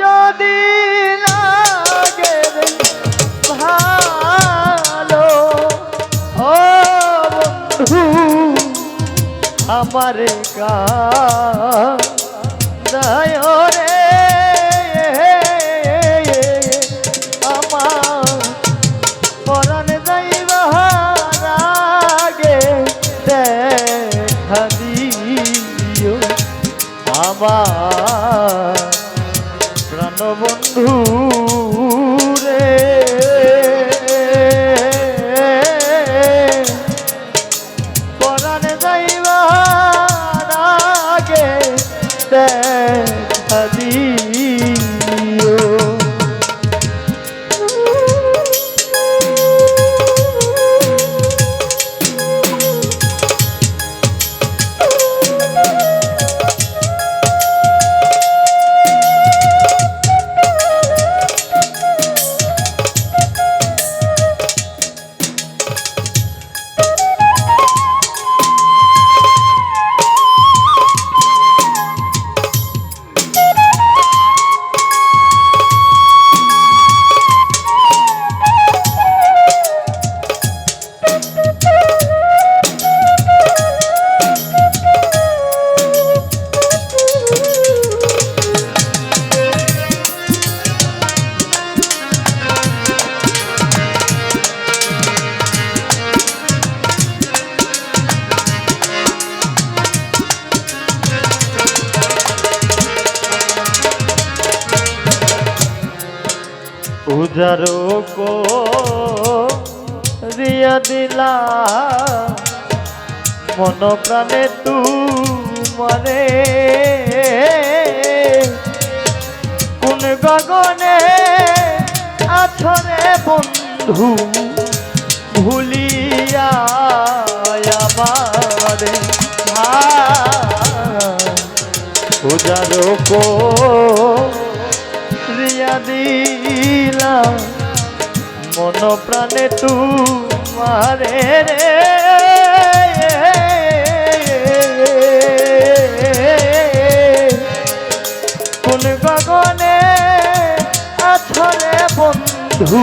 যদি লাগে ভালো ও বন্ধু আমার কা রে উজারো কো রিয়া দিলা। মন প্রাণে তু মরে কোন গগনে আছরে বন্ধু ভুলিয়া আমারে উজারো কো দিলা। মন প্রাণে তুমারে রে। কোন গগনে আছলে বন্ধু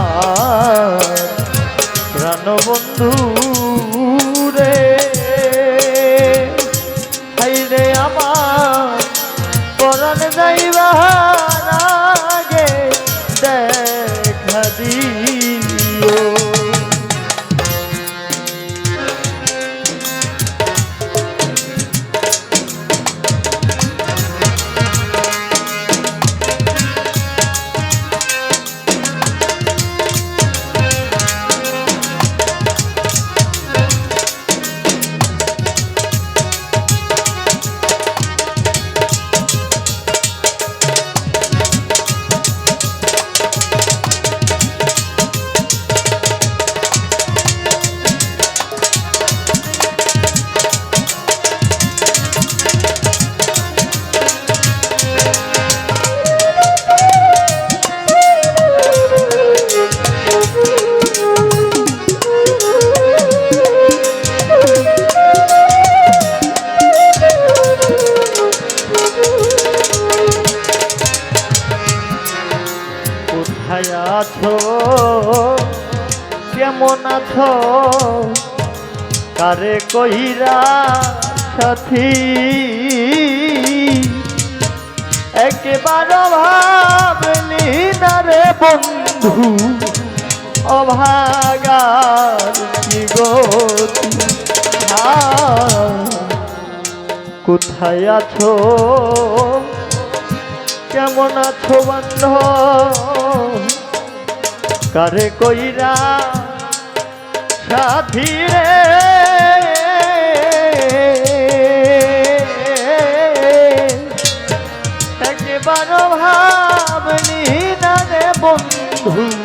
কারে কহিরা সাথী? একেবার ভাবলি না রে বন্ধু, অভাগার কি গতি কোথায় আছো? কেমন আছো বন্ধ কারে কইরা সাথী রে একবার ভাবনি না বন্ধু।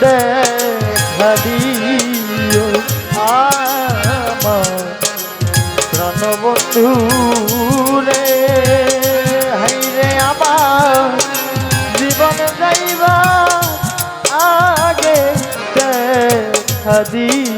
দেখা দিও আমার প্রাণবন্ধু রে হাইরে আমার জীবন যাইবার আগে দেখা দিও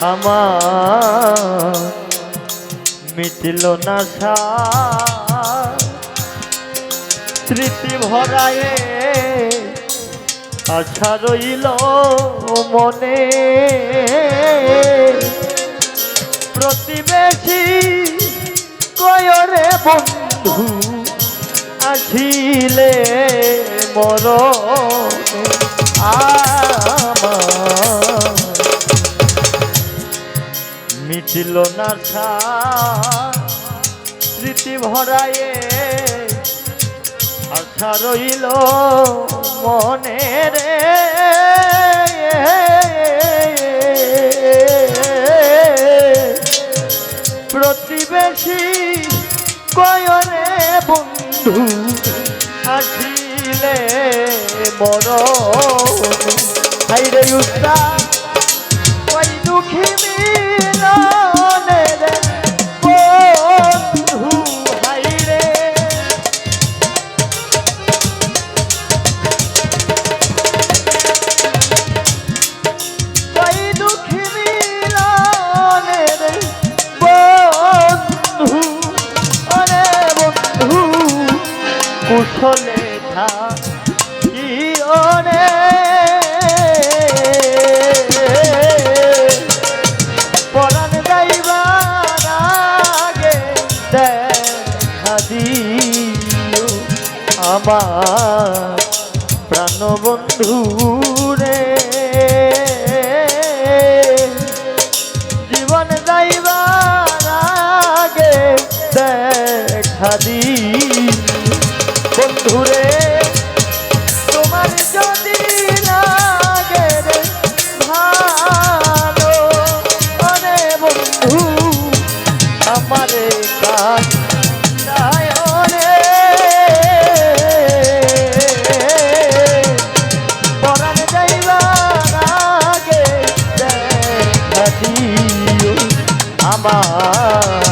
আমার মিটিল না সার। স্মৃতি ভরায়ে আশা রইল মনে প্রতিবেশী কয়রে বন্ধু, আসিলে মর আমার মিটিল না। স্মৃতি ভরায়ে আশা রইল মনে রে প্রতিবেশী কয়রে বন্ধু আসিলে মর থাকি ওরে পরাণ যাইবার আগে দেখা দিও আমার প্রাণবন্ধু রে জীবন যাইবার আগে বন্ধুরে তোমার যদি লাগে রে ভালো অরে বন্ধু আমারে কাজ আমার